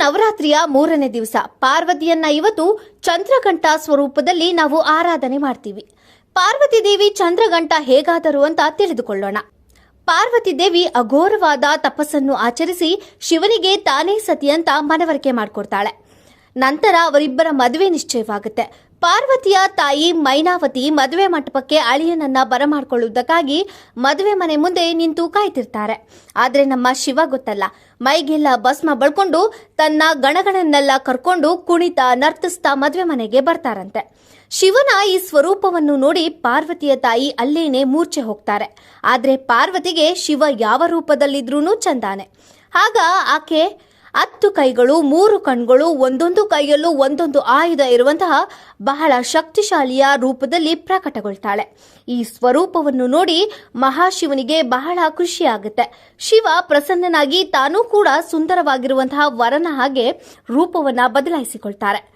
ನವರಾತ್ರಿಯ ಮೂರನೇ ದಿವಸ. ಪಾರ್ವತಿಯನ್ನ ಇವತ್ತು ಚಂದ್ರಘಂಟ ಸ್ವರೂಪದಲ್ಲಿ ನಾವು ಆರಾಧನೆ ಮಾಡ್ತೀವಿ. ಪಾರ್ವತಿ ದೇವಿ ಚಂದ್ರಘಂಟ ಹೇಗಾದರು ಅಂತ ತಿಳಿದುಕೊಳ್ಳೋಣ. ಪಾರ್ವತಿ ದೇವಿ ಅಘೋರವಾದ ತಪಸ್ಸನ್ನು ಆಚರಿಸಿ ಶಿವನಿಗೆ ತಾನೇ ಸತಿ ಅಂತ ಮನವರಿಕೆ ಮಾಡಿಕೊಡ್ತಾಳೆ. ನಂತರ ಅವರಿಬ್ಬರ ಮದುವೆ ನಿಶ್ಚಯವಾಗುತ್ತೆ. ಪಾರ್ವತಿಯ ತಾಯಿ ಮೈನಾವತಿ ಮದುವೆ ಮಂಟಪಕ್ಕೆ ಅಳಿಯನನ್ನ ಬರಮಾಡಿಕೊಳ್ಳುವುದಕ್ಕಾಗಿ ಮದುವೆ ಮನೆ ಮುಂದೆ ನಿಂತು ಕಾಯ್ತಿರ್ತಾರೆ. ಆದ್ರೆ ನಮ್ಮ ಶಿವ ಗೊತ್ತಲ್ಲ. ಮೈಗೆಲ್ಲ ಭಸ್ಮ ಬಳ್ಕೊಂಡು ತನ್ನ ಗಣಗಳನ್ನೆಲ್ಲ ಕರ್ಕೊಂಡು ಕುಣಿತ ನರ್ತಿಸ್ತಾ ಮದುವೆ ಮನೆಗೆ ಬರ್ತಾರಂತೆ. ಶಿವನ ಈ ಸ್ವರೂಪವನ್ನು ನೋಡಿ ಪಾರ್ವತಿಯ ತಾಯಿ ಅಲ್ಲೇನೆ ಮೂರ್ಛೆ ಹೋಗ್ತಾರೆ. ಆದ್ರೆ ಪಾರ್ವತಿಗೆ ಶಿವ ಯಾವ ರೂಪದಲ್ಲಿದ್ರೂ ಚಂದಾನೆ. ಆಗ ಆಕೆ ಹತ್ತು ಕೈಗಳು, ಮೂರು ಕಣ್ಗಳು, ಒಂದೊಂದು ಕೈಯಲ್ಲೂ ಒಂದೊಂದು ಆಯುಧ ಇರುವಂತಹ ಬಹಳ ಶಕ್ತಿಶಾಲಿಯ ರೂಪದಲ್ಲಿ ಪ್ರಕಟಗೊಳ್ತಾಳೆ. ಈ ಸ್ವರೂಪವನ್ನು ನೋಡಿ ಮಹಾಶಿವನಿಗೆ ಬಹಳ ಖುಷಿಯಾಗುತ್ತೆ. ಶಿವ ಪ್ರಸನ್ನನಾಗಿ ತಾನೂ ಕೂಡ ಸುಂದರವಾಗಿರುವಂತಹ ವರನ ಹಾಗೆ ರೂಪವನ್ನ ಬದಲಾಯಿಸಿಕೊಳ್ತಾರೆ.